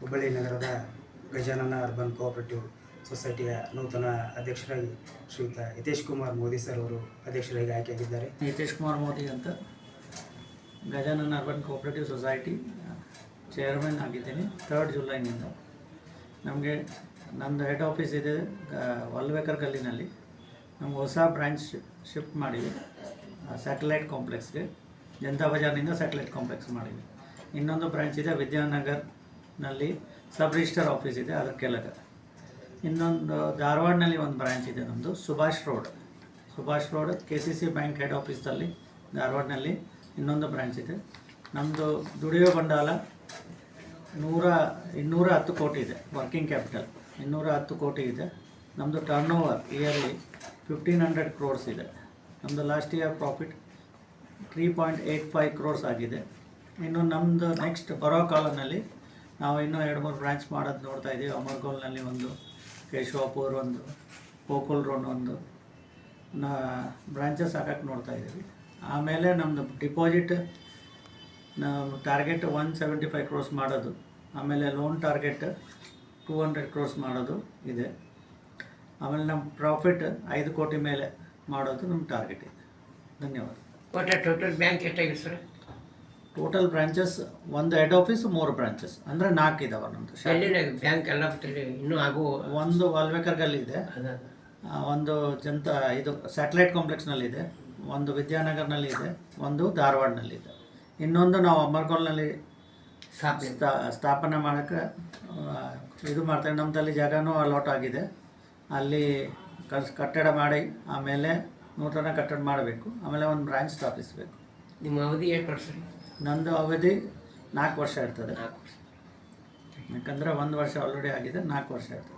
ಹುಬ್ಬಳ್ಳಿ ನಗರದ Gajanana urban cooperative ಸೊಸೈಟಿಯ ನೂತನ ಅಧ್ಯಕ್ಷರಾಗಿ ಶ್ರೀಯುತ ಹಿತೇಶ್ ಕುಮಾರ್ ಮೋದಿ ಸರ್ ಅವರು ಅಧ್ಯಕ್ಷರಾಗಿ ಆಯ್ಕೆಯಾಗಿದ್ದಾರೆ. ಹಿತೇಶ್ ಕುಮಾರ್ ಮೋದಿ ಅಂತ Gajanana urban cooperative society chairman ಆಗಿದ್ದೀನಿ. ಥರ್ಡ್ ಜುಲೈನಿಂದ ನಮಗೆ ನಮ್ಮದು ಹೆಡ್ ಆಫೀಸ್ ಇದೆ ವಲ್ವೇಕರ್ ಗಲ್ಲಿನಲ್ಲಿ. ನಮ್ಗೆ ಹೊಸ ಬ್ರ್ಯಾಂಚ್ ಶಿಫ್ಟ್ ಮಾಡಿವಿ ಸ್ಯಾಟಲೈಟ್ ಕಾಂಪ್ಲೆಕ್ಸ್ಗೆ ಜನತಾ ಬಜಾರ್ನಿಂದ ಸ್ಯಾಟಲೈಟ್ ಕಾಂಪ್ಲೆಕ್ಸ್ ಮಾಡಿವಿ ಇನ್ನೊಂದು ಬ್ರ್ಯಾಂಚ್ ಇದೆ ವಿದ್ಯಾನಗರ್ನಲ್ಲಿ ಸಬ್ ರಿಜಿಸ್ಟರ್ ಆಫೀಸ್ ಇದೆ, ಅದರ ಕೆಳಗೆ ಇನ್ನೊಂದು, ಧಾರವಾಡನಲ್ಲಿ ಒಂದು ಬ್ರ್ಯಾಂಚ್ ಇದೆ ನಮ್ಮದು Subhash road. Subhash road K C C bank head ಆಫೀಸಲ್ಲಿ ಧಾರವಾಡನಲ್ಲಿ ಇನ್ನೊಂದು ಬ್ರ್ಯಾಂಚ್ ಇದೆ. ನಮ್ಮದು ದುಡಿಯೋ ಬಂಡಾಲ ನೂರ, ಇನ್ನೂರ ಹತ್ತು ಕೋಟಿ ಇದೆ ವರ್ಕಿಂಗ್ ಕ್ಯಾಪಿಟಲ್ ಇನ್ನೂರ ಹತ್ತು ಕೋಟಿ ಇದೆ. ನಮ್ಮದು turnover yearly fifteen hundred crores ಇದೆ. ನಮ್ಮದು last year profit three point eight five crores ಆಗಿದೆ. ಇನ್ನು ನಮ್ಮದು ನೆಕ್ಸ್ಟ್ ಬರೋ ಕಾಲದಲ್ಲಿ ನಾವು ಇನ್ನೂ ಎರಡು ಮೂರು ಬ್ರಾಂಚ್ ಮಾಡೋದು ನೋಡ್ತಾ ಇದ್ದೀವಿ ಅಮರ್ಗೋಲ್ನಲ್ಲಿ ಒಂದು, ಕೇಶವಾಪುರ್ ಒಂದು ಕೋಕುಲ್ ರೋಡ್ ಒಂದು. ನಾ ಬ್ರಾಂಚಸ್ ಹಾಕಕ್ಕೆ ನೋಡ್ತಾ ಇದ್ದೀವಿ ಆಮೇಲೆ ನಮ್ಮದು deposit target one seventy five crores ಮಾಡೋದು. ಆಮೇಲೆ loan target two hundred crores ಮಾಡೋದು ಇದೆ. ಆಮೇಲೆ ನಮ್ಮ ಪ್ರಾಫಿಟ್ ಐದು ಕೋಟಿ ಮೇಲೆ ಮಾಡೋದು ನಮ್ಮ ಟಾರ್ಗೆಟ್ ಇದೆ. ಧನ್ಯವಾದ. ಟೋಟಲ್ ಬ್ಯಾಂಕ್ ಎಷ್ಟಾಗಿದೆ ಸರ್? ಟೋಟಲ್ ಬ್ರಾಂಚಸ್ ಒಂದು ಹೆಡ್ ಆಫೀಸ್ ಮೂರು ಬ್ರಾಂಚಸ್ ಅಂದರೆ ನಾಲ್ಕು ಇದಾವೆ ನಮ್ಮದು ಬ್ಯಾಂಕ್ ಎಲ್ಲ ಇನ್ನು ಆಗುವ ಒಂದು ವಾಲ್ವೇಕರ್ಗಲ್ಲಿ ಇದೆ. ಒಂದು ಜಂತ ಇದು ಸ್ಯಾಟಲೈಟ್ ಕಾಂಪ್ಲೆಕ್ಸ್ನಲ್ಲಿದೆ ಒಂದು ವಿದ್ಯಾನಗರ್ನಲ್ಲಿ ಇದೆ. ಒಂದು ಧಾರವಾಡನಲ್ಲಿದೆ ಇನ್ನೊಂದು ನಾವು ಅಮರ್ಗೋಲ್ನಲ್ಲಿ ಸ್ಥಾಪನೆ. ಸ್ಥಾ ಸ್ಥಾಪನೆ ಮಾಡೋಕ್ಕೆ ಇದು ಮಾಡ್ತೇವೆ. ನಮ್ಮದಲ್ಲಿ ಜಾಗನೂ ಅಲಾಟ್ ಆಗಿದೆ. ಅಲ್ಲಿ ಕಸ್ ಕಟ್ಟಡ ಮಾಡಿ ಆಮೇಲೆ ನೂತನ ಕಟ್ಟಡ ಮಾಡಬೇಕು. ಆಮೇಲೆ ಒಂದು ಬ್ರಾಂಚ್ ಸ್ಥಾಪಿಸಬೇಕು. ನಿಮ್ಮ ಅವಧಿ ಎಷ್ಟು ವರ್ಷ ನಂದು ಅವಧಿ ನಾಲ್ಕು ವರ್ಷ ಇರ್ತದೆ. ಯಾಕಂದ್ರೆ ವರ್ಷ. ಯಾಕಂದರೆ ಒಂದು ವರ್ಷ ಆಲ್ರೆಡಿ ಆಗಿದೆ ನಾಲ್ಕು ವರ್ಷ ಇರ್ತದೆ.